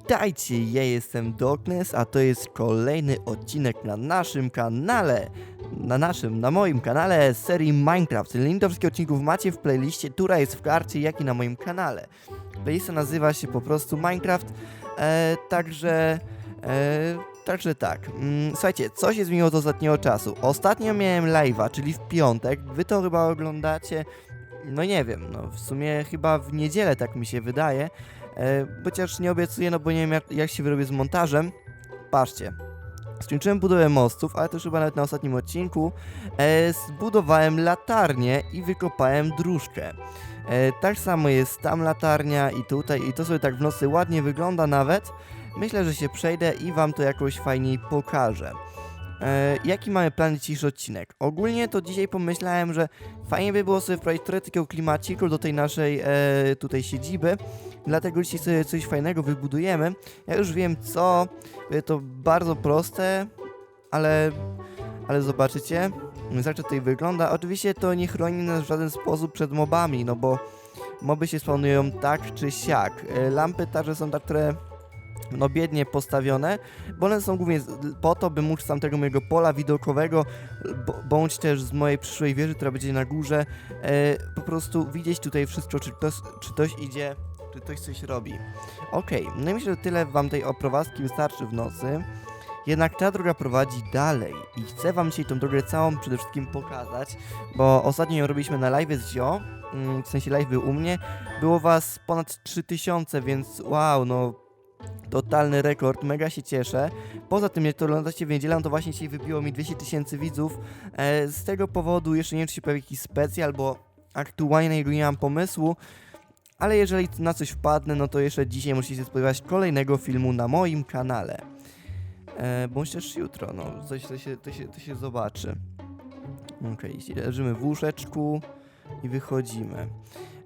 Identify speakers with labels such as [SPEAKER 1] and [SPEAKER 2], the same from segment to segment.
[SPEAKER 1] Witajcie, ja jestem Darkness, a to jest kolejny odcinek na naszym kanale. Na naszym, na moim kanale serii Minecraft. Link do wszystkich odcinków macie w playliście, która jest w karcie, jak i na moim kanale. Playlista nazywa się po prostu Minecraft, e, także... E, Także tak, mm, słuchajcie, co się zmieniło od ostatniego czasu? Ostatnio miałem live'a, czyli w piątek, wy to chyba oglądacie, no nie wiem, no w sumie chyba w niedzielę tak mi się wydaje, chociaż nie obiecuję, no bo nie wiem jak, jak się wyrobię z montażem. Patrzcie. Skończyłem budowę mostów, ale też chyba nawet na ostatnim odcinku. E, zbudowałem latarnię i wykopałem dróżkę. E, tak samo jest tam latarnia i tutaj, i to sobie tak w nocy ładnie wygląda nawet. Myślę, że się przejdę i wam to jakoś fajniej pokażę. E, jaki mamy plan dzisiejszy odcinek? Ogólnie to dzisiaj pomyślałem, że fajnie by było sobie wprowadzić trochę takiego klimaciku do tej naszej e, tutaj siedziby. Dlatego dzisiaj sobie coś fajnego wybudujemy. Ja już wiem co. Będzie to bardzo proste, ale, ale zobaczycie. Jak to tutaj wygląda. Oczywiście to nie chroni nas w żaden sposób przed mobami, no bo moby się spawnują tak czy siak. E, Lampy także są tak trochę no biednie postawione, bo one są głównie po to, by móc z tamtego mojego pola widokowego, bądź też z mojej przyszłej wieży, która będzie na górze, e, po prostu widzieć tutaj wszystko, czy ktoś, czy ktoś idzie, czy ktoś coś robi. Okej, no i myślę, że tyle wam tej oprowadzki wystarczy w nocy. Jednak ta droga prowadzi dalej i chcę wam dzisiaj tą drogę całą przede wszystkim pokazać, bo ostatnio ją robiliśmy na live z Zio, mm, w sensie live był u mnie, było was ponad 3000, więc wow, no totalny rekord, mega się cieszę. Poza tym, jak to oglądacie w niedzielę, to właśnie dzisiaj wybiło mi 200 tysięcy widzów. E, z tego powodu jeszcze nie wiem, czy się pojawi jakiś specjal, aktualnie nie mam pomysłu. Ale jeżeli na coś wpadnę, no to jeszcze dzisiaj musicie się spodziewać kolejnego filmu na moim kanale. E, bądź też jutro, no, coś to się, to się, to się zobaczy. Okej, okay, leżymy w łóżeczku i wychodzimy.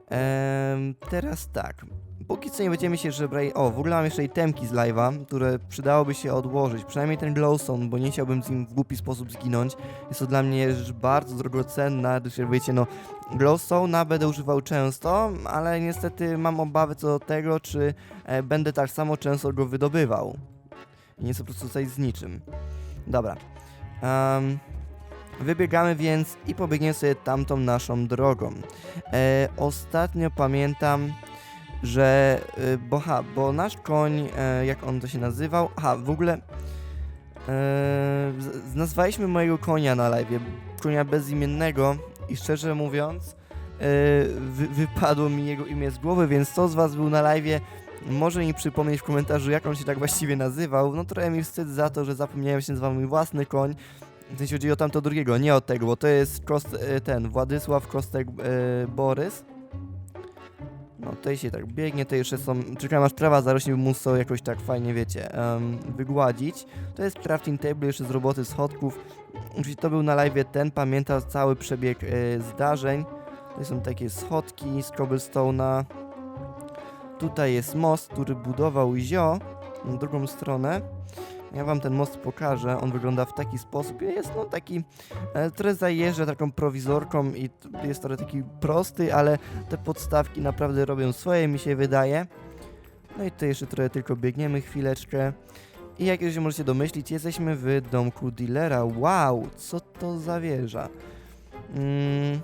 [SPEAKER 1] Em, teraz tak. Póki co nie będziemy się żebrali. O, w ogóle mam jeszcze itemki z live'a, które przydałoby się odłożyć. Przynajmniej ten glowstone, bo nie chciałbym z nim w głupi sposób zginąć. Jest to dla mnie rzecz bardzo drogocenna, gdyż wiecie, no glowstone'a będę używał często, ale niestety mam obawy co do tego, czy e, będę tak samo często go wydobywał. I nie po prostu tutaj z niczym. Dobra. Em, wybiegamy więc i pobiegniemy sobie tamtą naszą drogą. E, ostatnio pamiętam że, y, bo ha, bo nasz koń, e, jak on to się nazywał, aha, w ogóle z- nazwaliśmy mojego konia na live, konia bezimiennego i szczerze mówiąc, wy, wypadło mi jego imię z głowy, więc kto z was był na live, może mi przypomnieć w komentarzu, jak on się tak właściwie nazywał, no trochę mi wstyd za to, że zapomniałem się nazywał mój własny koń, w sensie chodzi o tamto drugiego, nie o tego, bo to jest Kost, ten, Władysław Kostek e, Borys, no tutaj się tak biegnie, to jeszcze są, czekam aż trawa zarośnie, by móc to jakoś tak fajnie, wiecie, em, wygładzić. To jest crafting table jeszcze z roboty schodków. Oczywiście to był na live ten, pamięta cały przebieg e, zdarzeń. To są takie schodki z cobblestone'a. Tutaj jest most, który budował Zio, na drugą stronę. Ja wam ten most pokażę, on wygląda w taki sposób, jest no taki, e, trochę zajeżdża taką prowizorką i jest trochę taki prosty, ale te podstawki naprawdę robią swoje, mi się wydaje. No i tutaj jeszcze trochę tylko biegniemy chwileczkę. I jak już się możecie domyślić, jesteśmy w domku dealera. Wow, co to za wieża? Mm,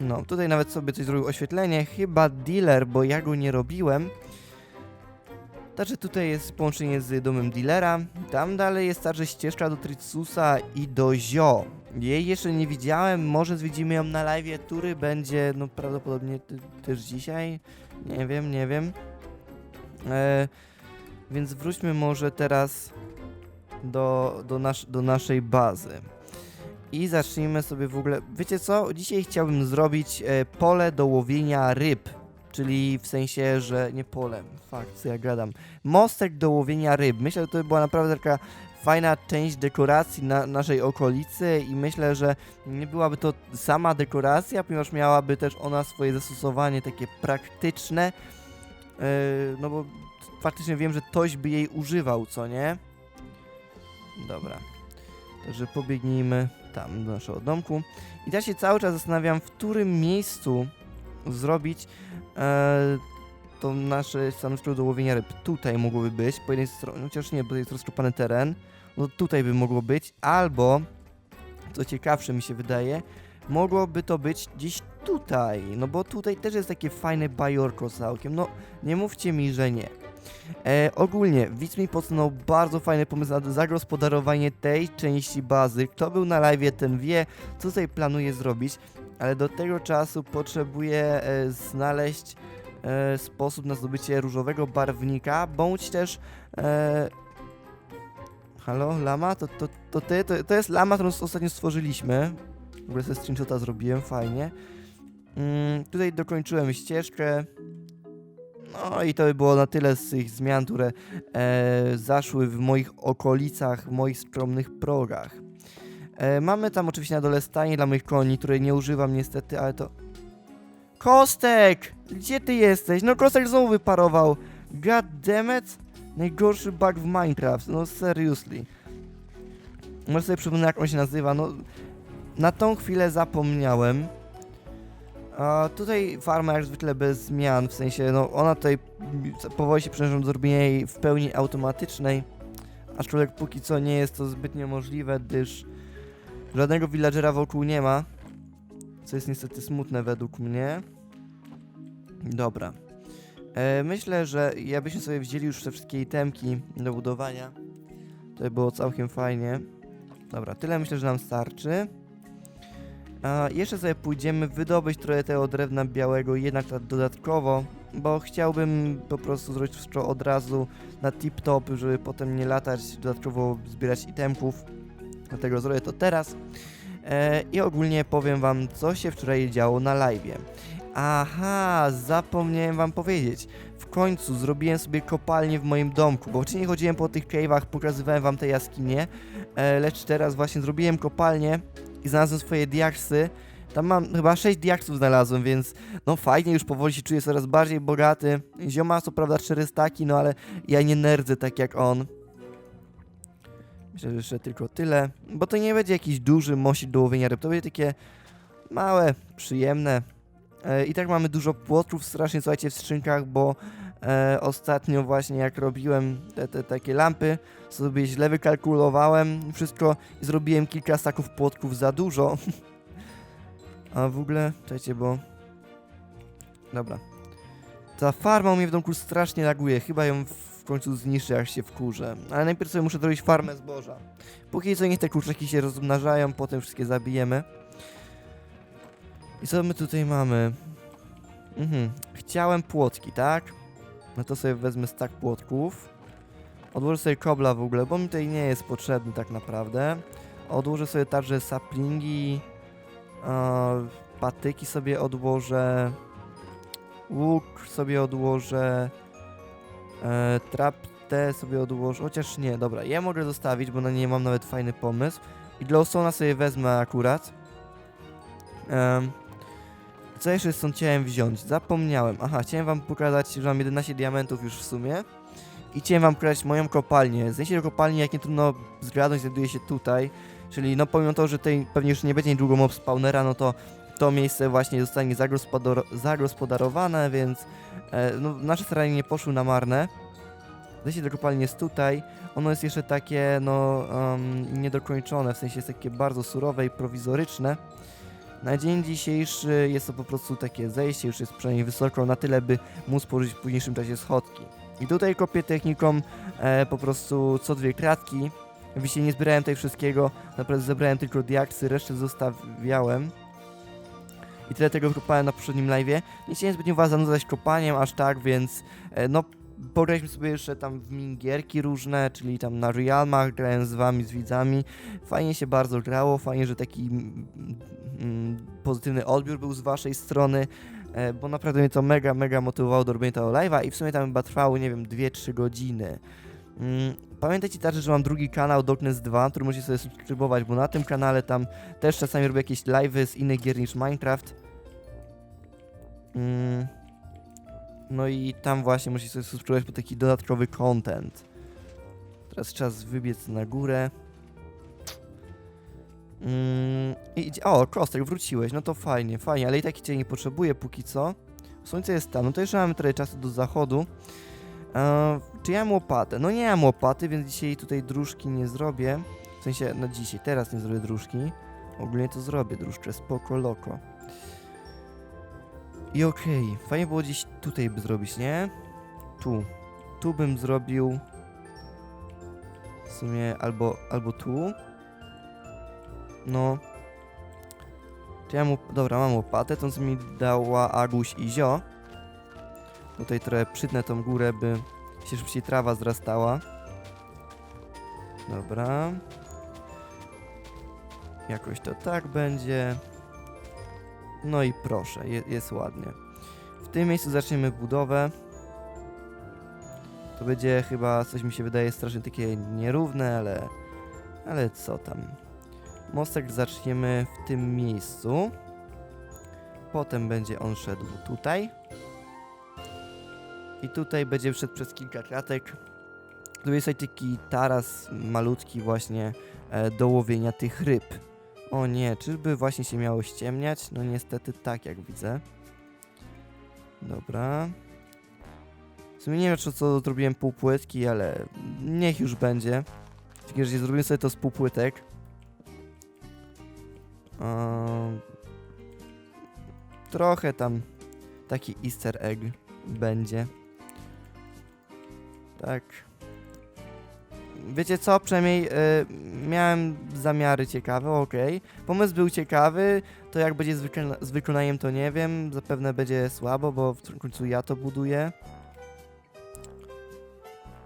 [SPEAKER 1] no, tutaj nawet sobie coś zrobił oświetlenie. Chyba dealer, bo ja go nie robiłem. Także tutaj jest połączenie z domem dealera. Tam dalej jest także ścieżka do Tritsusa i do Zio. Jej jeszcze nie widziałem, może zwiedzimy ją na live, który będzie no prawdopodobnie też dzisiaj. Nie wiem, nie wiem. E, więc wróćmy może teraz do, do, nasz, do naszej bazy. I zacznijmy sobie w ogóle. Wiecie co? Dzisiaj chciałbym zrobić e, pole do łowienia ryb. Czyli w sensie, że nie pole. Fakt, co ja gadam. Mostek do łowienia ryb. Myślę, że to by była naprawdę taka fajna część dekoracji na naszej okolicy i myślę, że nie byłaby to sama dekoracja, ponieważ miałaby też ona swoje zastosowanie takie praktyczne. Yy, no bo faktycznie wiem, że ktoś by jej używał, co nie? Dobra. Także pobiegnijmy tam do naszego domku. I ja się cały czas zastanawiam, w którym miejscu zrobić to nasze stanowisko do łowienia ryb tutaj mogłoby być, po jednej stronie, chociaż nie, bo jest rozkopany teren, no tutaj by mogło być, albo, co ciekawsze mi się wydaje, mogłoby to być gdzieś tutaj, no bo tutaj też jest takie fajne bajorko całkiem, no nie mówcie mi, że nie. E, ogólnie, widz mi podsunął bardzo fajny pomysł na zagospodarowanie tej części bazy. Kto był na live, ten wie, co tutaj planuję zrobić, ale do tego czasu potrzebuję e, znaleźć e, sposób na zdobycie różowego barwnika, bądź też... E, halo, lama? To, to, to ty? To, to jest lama, którą ostatnio stworzyliśmy. W ogóle sobie screenshota zrobiłem, fajnie. Mm, tutaj dokończyłem ścieżkę. No i to by było na tyle z tych zmian, które e, zaszły w moich okolicach, w moich skromnych progach. E, mamy tam oczywiście na dole stajnie dla moich koni, której nie używam niestety, ale to... Kostek! Gdzie ty jesteś? No Kostek znowu wyparował! God damn it! Najgorszy bug w Minecraft, no seriously. Może sobie przypomnę jak on się nazywa, no... Na tą chwilę zapomniałem. A tutaj farma jak zwykle bez zmian, w sensie, no ona tutaj powoli się przenoszą do zrobienia jej w pełni automatycznej, aczkolwiek póki co nie jest to zbytnio możliwe, gdyż żadnego villagera wokół nie ma, co jest niestety smutne według mnie. Dobra. E, myślę, że jakbyśmy sobie wzięli już te wszystkie itemki do budowania, to by było całkiem fajnie. Dobra, tyle myślę, że nam starczy. A jeszcze sobie pójdziemy wydobyć trochę tego drewna białego jednak tak dodatkowo, bo chciałbym po prostu zrobić wszystko od razu na tip-top, żeby potem nie latać, dodatkowo zbierać itemków. Dlatego zrobię to teraz. E, I ogólnie powiem wam, co się wczoraj działo na live. Aha, zapomniałem wam powiedzieć. W końcu zrobiłem sobie kopalnię w moim domku, bo wcześniej chodziłem po tych cave'ach, pokazywałem wam te jaskinie, e, lecz teraz właśnie zrobiłem kopalnię i znalazłem swoje diaksy. Tam mam chyba 6 diaksów znalazłem, więc no fajnie, już powoli się czuję coraz bardziej bogaty. Zioma co prawda 400, no ale ja nie nerdzę tak jak on. Myślę, że jeszcze tylko tyle, bo to nie będzie jakiś duży mosik do łowienia ryb, to będzie takie małe, przyjemne. E, I tak mamy dużo płotrów strasznie, słuchajcie, w skrzynkach, bo e, ostatnio właśnie jak robiłem te, te takie lampy, sobie źle wykalkulowałem wszystko i zrobiłem kilka staków płotków za dużo. A w ogóle, czekajcie, bo... Dobra. Ta farma u mnie w domku strasznie laguje, chyba ją końcu zniszczę jak się wkurzę. Ale najpierw sobie muszę zrobić farmę zboża. Póki co niech te kurczaki się rozmnażają, potem wszystkie zabijemy. I co my tutaj mamy? Mhm. Chciałem płotki, tak? No to sobie wezmę stak płotków. Odłożę sobie kobla w ogóle, bo mi tutaj nie jest potrzebny tak naprawdę. Odłożę sobie także saplingi. patyki sobie odłożę. Łuk sobie odłożę. E, traptę sobie odłożę. Chociaż nie, dobra, ja mogę zostawić, bo na nie mam nawet fajny pomysł. I glowstone'a sobie wezmę akurat. Em, co jeszcze stąd chciałem wziąć? Zapomniałem. Aha, chciałem wam pokazać, że mam 11 diamentów już w sumie. I chciałem wam pokazać moją kopalnię. Zejście do kopalni, jak nie trudno zgadnąć, znajduje się tutaj. Czyli no pomimo to, że tutaj pewnie już nie będzie niedługo mob spawnera, no to to miejsce właśnie zostanie zagospodar- zagospodarowane, więc e, no, nasze starania nie poszły na marne. Zejście do kopalni jest tutaj. Ono jest jeszcze takie, no, um, niedokończone, w sensie jest takie bardzo surowe i prowizoryczne. Na dzień dzisiejszy jest to po prostu takie zejście, już jest przynajmniej wysoko na tyle, by móc położyć w późniejszym czasie schodki. I tutaj kopię techniką e, po prostu co dwie kratki. Oczywiście nie zbierałem tutaj wszystkiego, naprawdę zebrałem tylko diaksy, resztę zostawiałem. I tyle tego kopałem na poprzednim live'ie. Nie chciałem zbytnio was zanudzać kopaniem aż tak, więc e, no pograliśmy sobie jeszcze tam w mingierki różne, czyli tam na Realmach, grałem z wami, z widzami. Fajnie się bardzo grało, fajnie, że taki mm, mm, pozytywny odbiór był z waszej strony, e, bo naprawdę mnie to mega, mega motywowało do robienia tego live'a i w sumie tam chyba trwało, nie wiem, 2-3 godziny. Mm, Pamiętajcie także, że mam drugi kanał Darkness 2, który możecie sobie subskrybować, bo na tym kanale tam też czasami robię jakieś live'y z innych gier niż Minecraft. Mm, No i tam właśnie musicie sobie subskrybować po taki dodatkowy content. Teraz czas wybiec na górę. Mm, i, o, Kostek, wróciłeś, no to fajnie, fajnie, ale i tak cię nie potrzebuję póki co. Słońce jest tam, no to jeszcze mamy trochę czasu do zachodu. E, czy ja mam łopatę? No nie mam łopaty, więc dzisiaj tutaj dróżki nie zrobię. W sensie, no dzisiaj, teraz nie zrobię dróżki. Ogólnie to zrobię dróżkę, spoko loko. I okej, fajnie było gdzieś tutaj by zrobić, nie? Tu. Tu bym zrobił... W sumie albo, albo tu. No. Czy ja mu... Dobra, mam łopatę, to mi dała Aguś i Zio. Tutaj trochę przytnę tą górę, by się szybciej trawa zrastała. Dobra. Jakoś to tak będzie. No i proszę, je, jest ładnie. W tym miejscu zaczniemy budowę. To będzie chyba, coś mi się wydaje strasznie takie nierówne, ale... Ale co tam. Mostek zaczniemy w tym miejscu. Potem będzie on szedł tutaj. I tutaj będzie wszedł przez kilka kratek. Tu jest taki taras malutki właśnie e, do łowienia tych ryb. O nie, czyżby właśnie się miało ściemniać? No niestety tak, jak widzę. Dobra. W sumie nie wiem, czy co zrobiłem półpłytki, ale niech już będzie. Tylko, że zrobiłem sobie to z półpłytek. Ehm, trochę tam taki easter egg będzie. Tak. Wiecie co, przynajmniej y, miałem zamiary ciekawe, okej. Pomysł był ciekawy, to jak będzie z, wykona z wykonaniem to nie wiem, zapewne będzie słabo, bo w końcu ja to buduję.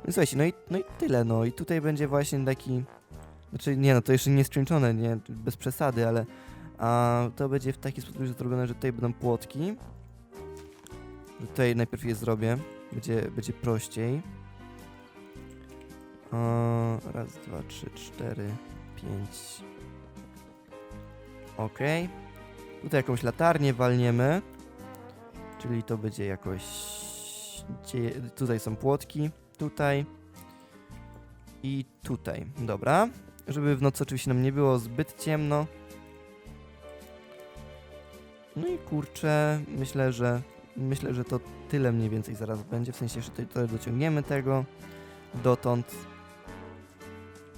[SPEAKER 1] No słuchajcie, no i, no i tyle, no i tutaj będzie właśnie taki... Znaczy nie no, to jeszcze nie skończone, nie, bez przesady, ale a, to będzie w taki sposób zrobione, że tutaj będą płotki. Tutaj najpierw je zrobię, będzie, będzie prościej. O, raz, dwa, trzy, cztery, pięć. Okej. Tutaj jakąś latarnię walniemy. Czyli to będzie jakoś... Tutaj są płotki. Tutaj. I tutaj. Dobra. Żeby w nocy oczywiście nam nie było zbyt ciemno. No i kurczę, myślę, że myślę, że to tyle mniej więcej zaraz będzie. W sensie, że tutaj dociągniemy tego dotąd.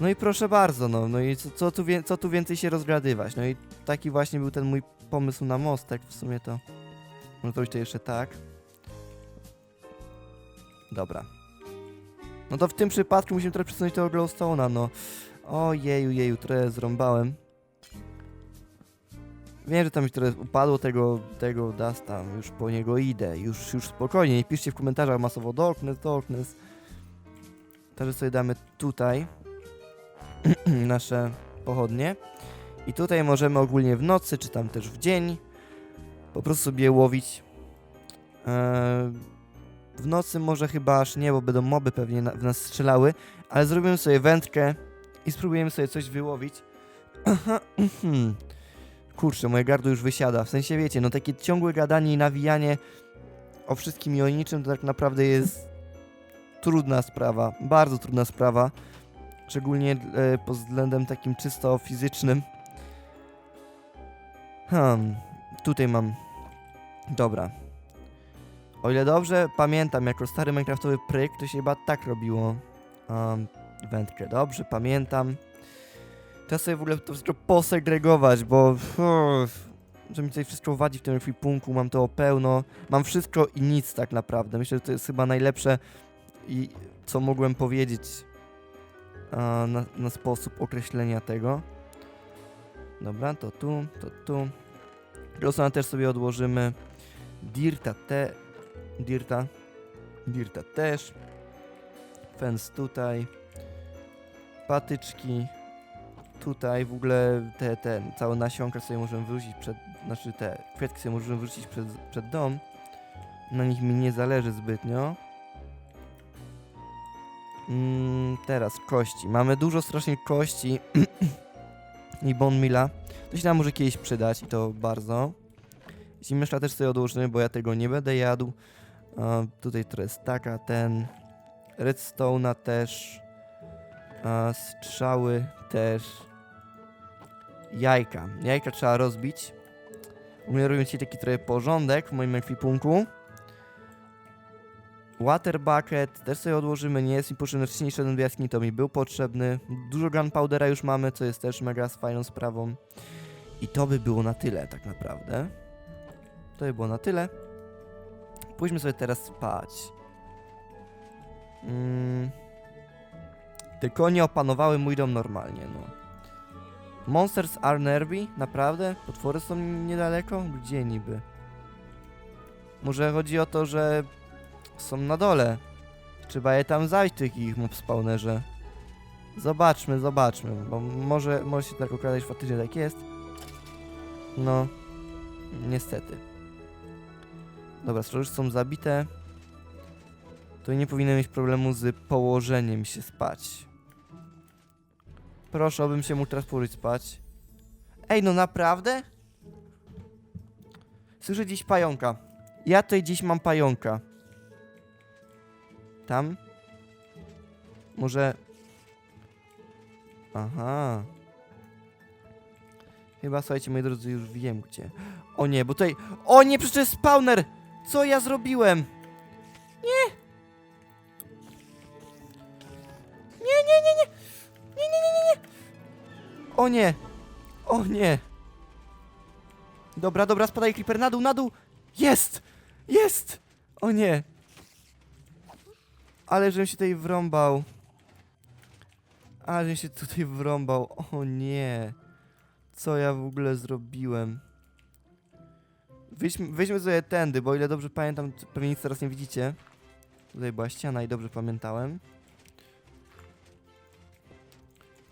[SPEAKER 1] No i proszę bardzo, no, no i co, co, tu co tu więcej się rozgadywać? No i taki właśnie był ten mój pomysł na mostek. W sumie to. No to już to jeszcze tak. Dobra. No to w tym przypadku musimy trochę przesunąć tego glowstone'a, no. O jeju, trochę zrąbałem. Wiem, że tam już trochę upadło tego, tego dusta, już po niego idę, już, już spokojnie, nie piszcie w komentarzach masowo darkness, darkness. Także sobie damy tutaj nasze pochodnie. I tutaj możemy ogólnie w nocy, czy tam też w dzień po prostu sobie łowić. Eee, w nocy może chyba aż nie, bo będą moby pewnie na, w nas strzelały, ale zrobimy sobie wędkę i spróbujemy sobie coś wyłowić. Kurczę, moje gardło już wysiada. W sensie wiecie, no takie ciągłe gadanie i nawijanie o wszystkim i o niczym to tak naprawdę jest trudna sprawa. Bardzo trudna sprawa. Szczególnie e, pod względem takim czysto fizycznym. Hmm, tutaj mam. Dobra. O ile dobrze pamiętam, jako stary Minecraftowy pryk, to się chyba tak robiło. Um, wędkę. Dobrze, pamiętam. Teraz sobie w ogóle to wszystko posegregować, bo... Uff, że mi tutaj wszystko wadzi w tym ekwipunku, mam to pełno. Mam wszystko i nic tak naprawdę. Myślę, że to jest chyba najlepsze i co mogłem powiedzieć na, na sposób określenia tego. Dobra, to tu, to tu. Glowstone'a też sobie odłożymy. Dirta te... Dirta. Dirta też. Fence tutaj. Patyczki. Tutaj w ogóle te, te całe nasionka sobie możemy wyrzucić przed... Znaczy te kwiatki sobie możemy wyrzucić przed, przed dom. Na nich mi nie zależy zbytnio. Mm, teraz kości. Mamy dużo strasznie kości i bone mila. To się nam może kiedyś przydać i to bardzo. Jeśli myszka też sobie odłożymy, bo ja tego nie będę jadł. A, tutaj to jest taka, ten. Redstone'a też. A, strzały też. Jajka. Jajka trzeba rozbić. U mnie robią taki trochę porządek w moim ekwipunku. Water bucket też sobie odłożymy, nie jest mi potrzebny wcześniej szedłem do jaskini, to mi był potrzebny. Dużo gunpowdera już mamy, co jest też mega fajną sprawą. I to by było na tyle tak naprawdę. To by było na tyle. Pójdźmy sobie teraz spać. Mm. Te opanowały mój dom normalnie, no. Monsters are nervy? Naprawdę? Potwory są niedaleko? Gdzie niby? Może chodzi o to, że są na dole. Trzeba je tam zajść, tych ich mob spawnerze. Zobaczmy, zobaczmy, bo może, może się tak okazać, że faktycznie tak jest. No, niestety. Dobra, skoro już są zabite, to nie powinien mieć problemu z położeniem się spać. Proszę, abym się mógł teraz położyć spać. Ej, no naprawdę? Słyszę dziś pająka. Ja tutaj dziś mam pająka. Tam? Może... Aha. Chyba, słuchajcie, moi drodzy, już wiem gdzie. O nie, bo tutaj... O nie, przecież to jest spawner! Co ja zrobiłem? Nie! Nie, nie, nie, nie! Nie, nie, nie, nie, nie! O nie! O nie! Dobra, dobra, spadaj creeper na dół, na dół! Jest! Jest! O nie! Ale żebym się tutaj wrąbał. Ale żebym się tutaj wrąbał. O nie! Co ja w ogóle zrobiłem? Weźmy, weźmy sobie tędy, bo ile dobrze pamiętam, pewnie nic teraz nie widzicie. Tutaj była ściana i dobrze pamiętałem.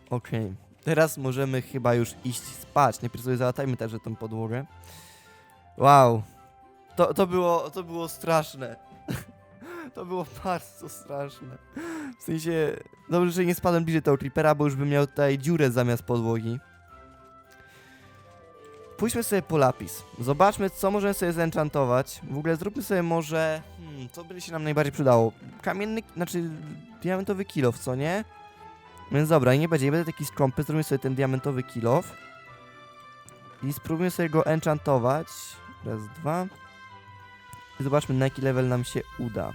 [SPEAKER 1] Okej. Teraz możemy chyba już iść spać. Najpierw sobie załatajmy także tą podłogę. Wow. To, to, było, to było straszne. To było bardzo straszne. W sensie, dobrze, że nie spadłem bliżej tego creepera, bo już bym miał tutaj dziurę zamiast podłogi. Pójdźmy sobie po lapis. Zobaczmy, co możemy sobie zenchantować. W ogóle zróbmy sobie może... Hmm, co by się nam najbardziej przydało? Kamienny, znaczy diamentowy kilof, co nie? Więc dobra, nie będzie, nie będę taki skąpy, zrobimy sobie ten diamentowy kilof. I spróbujmy sobie go enchantować. Raz, dwa. I zobaczmy, na jaki level nam się uda.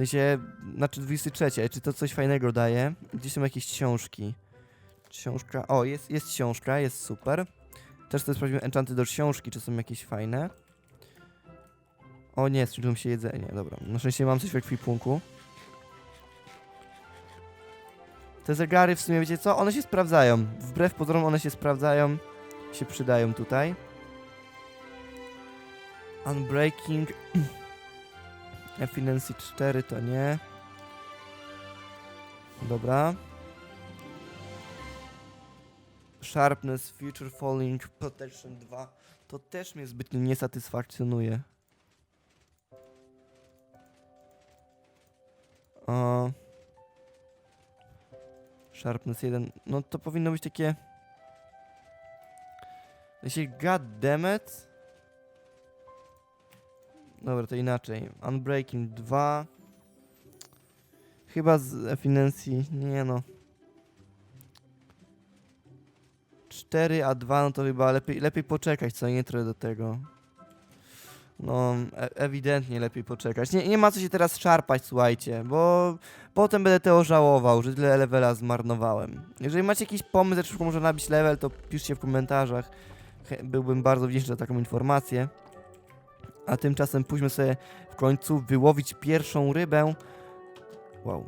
[SPEAKER 1] Sensie, znaczy 23, czy to coś fajnego daje? Gdzie są jakieś książki? Książka, o, jest, jest książka, jest super. Też sobie sprawdzimy enchanty do książki, czy są jakieś fajne. O nie, skończyło się jedzenie, dobra. Na szczęście mam coś w ekwipunku. Te zegary w sumie, wiecie co? One się sprawdzają. Wbrew pozorom one się sprawdzają. Się przydają tutaj. Unbreaking. Efficiency 4 to nie. Dobra. Sharpness, Future Falling, Protection 2. To też mnie zbytnio nie satysfakcjonuje. O. Sharpness 1. No to powinno być takie... Jeśli god damn it. Dobra, to inaczej. Unbreaking 2. Chyba z efficiency. Nie no. 4 a 2, no to chyba lepiej, lepiej poczekać, co nie trochę do tego. No, e ewidentnie lepiej poczekać. Nie, nie ma co się teraz szarpać, słuchajcie, bo potem będę tego żałował, że tyle levela zmarnowałem. Jeżeli macie jakiś pomysł, jak szybko można nabić level, to piszcie w komentarzach. Byłbym bardzo wdzięczny za taką informację. A tymczasem pójdźmy sobie w końcu wyłowić pierwszą rybę. Wow.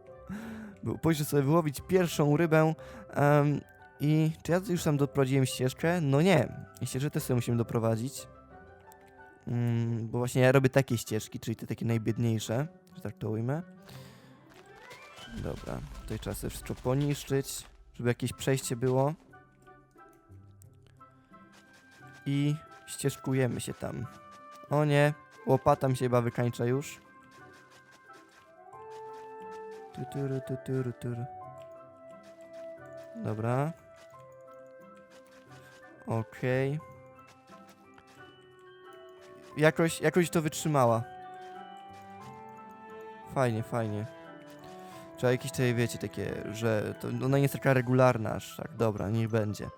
[SPEAKER 1] Pójdźmy sobie wyłowić pierwszą rybę. em, I czy ja już tam doprowadziłem ścieżkę? No nie. Ścieżkę też sobie musimy doprowadzić. Mm, bo właśnie ja robię takie ścieżki, czyli te takie najbiedniejsze, że tak to ujmę. Dobra, tutaj trzeba sobie wszystko poniszczyć, żeby jakieś przejście było. I ścieżkujemy się tam. O nie, łopata mi się chyba wykańcza już. Tuturu, tuturu, turu. Dobra. Okej. Jakoś, jakoś to wytrzymała. Fajnie, fajnie. Trzeba jakieś tutaj, wiecie, takie, że to ona nie jest taka regularna aż tak. Dobra, niech będzie.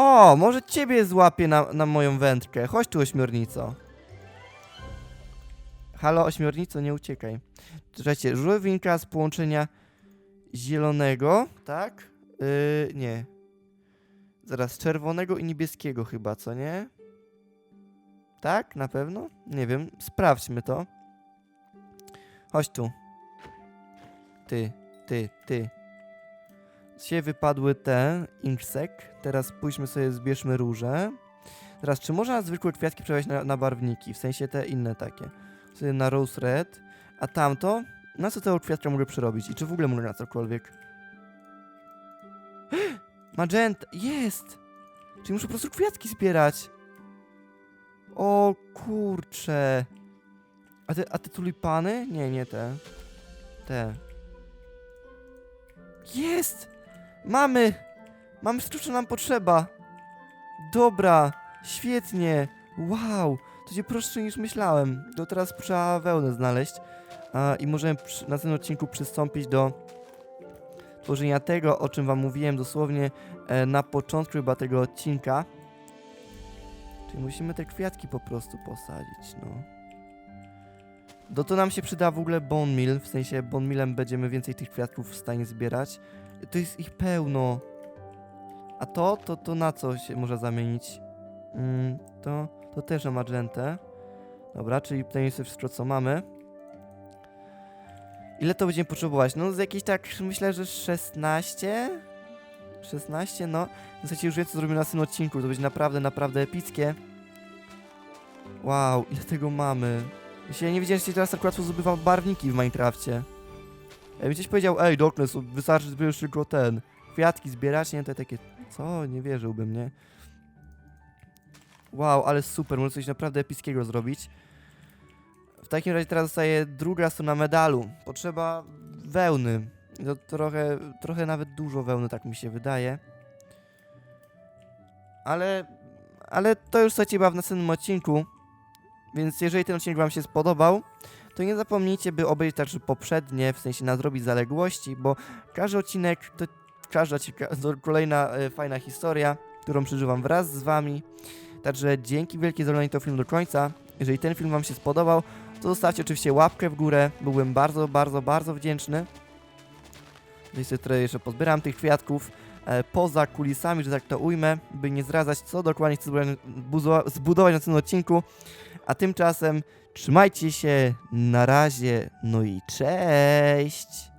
[SPEAKER 1] O, może ciebie złapię na, na moją wędkę. Chodź tu, ośmiornico. Halo, ośmiornico, nie uciekaj. Słuchajcie, żurawinka z połączenia zielonego, tak? Yy, nie. Zaraz, czerwonego i niebieskiego chyba, co nie? Tak? Na pewno? Nie wiem. Sprawdźmy to. Chodź tu. Ty, ty, ty. Się wypadły te inksek. Teraz pójdźmy sobie, zbierzmy róże. Teraz, czy można zwykłe kwiatki przenieść na, na barwniki? W sensie te inne takie. Sobie na rose red. A tamto? Na co tego kwiatka mogę przerobić? I czy w ogóle mogę na cokolwiek? Magenta! Jest! Czyli muszę po prostu kwiatki zbierać. O kurcze. A te, a te tulipany? Nie, nie te. Te. Jest! Mamy! Mamy wszystko, co nam potrzeba. Dobra, świetnie. Wow, to będzie prostsze niż myślałem. To teraz trzeba wełnę znaleźć. A, I możemy przy, na tym odcinku przystąpić do tworzenia tego, o czym wam mówiłem dosłownie e, na początku chyba tego odcinka. Czyli musimy te kwiatki po prostu posadzić, no. Do to nam się przyda w ogóle bone meal, w sensie bone mealem będziemy więcej tych kwiatków w stanie zbierać. To jest ich pełno. A to, to, to na co się może zamienić? Mm, to, to też na magentę. Dobra, czyli to jest wszystko co mamy. Ile to będziemy potrzebować? No z jakieś tak, myślę, że 16? 16, no. W zasadzie już wiem, co zrobimy na tym odcinku. To będzie naprawdę, naprawdę epickie. Wow, ile tego mamy. Ja nie wiedziałem, że się teraz łatwo zdobywa barwniki w Minecrafcie. Gdzieś powiedział, ej, Darkness, wystarczy zbierać tylko ten. Kwiatki zbierać, nie? To takie, co? Nie wierzyłbym, nie? Wow, ale super, może coś naprawdę epickiego zrobić. W takim razie teraz zostaje druga strona medalu. Potrzeba wełny. To trochę, trochę nawet dużo wełny, tak mi się wydaje. Ale, ale to już słuchajcie chyba w następnym odcinku. Więc jeżeli ten odcinek wam się spodobał, to nie zapomnijcie, by obejrzeć także poprzednie, w sensie nadrobić zaległości, bo każdy odcinek to każda cieka- to kolejna e, fajna historia, którą przeżywam wraz z wami. Także dzięki wielkie za oglądanie tego filmu do końca. Jeżeli ten film wam się spodobał, to zostawcie oczywiście łapkę w górę. Byłbym bardzo, bardzo, bardzo wdzięczny. Tutaj sobie trochę jeszcze pozbieram tych kwiatków poza kulisami, że tak to ujmę, by nie zdradzać, co dokładnie chcę zbudować na tym odcinku. A tymczasem trzymajcie się, na razie, no i cześć!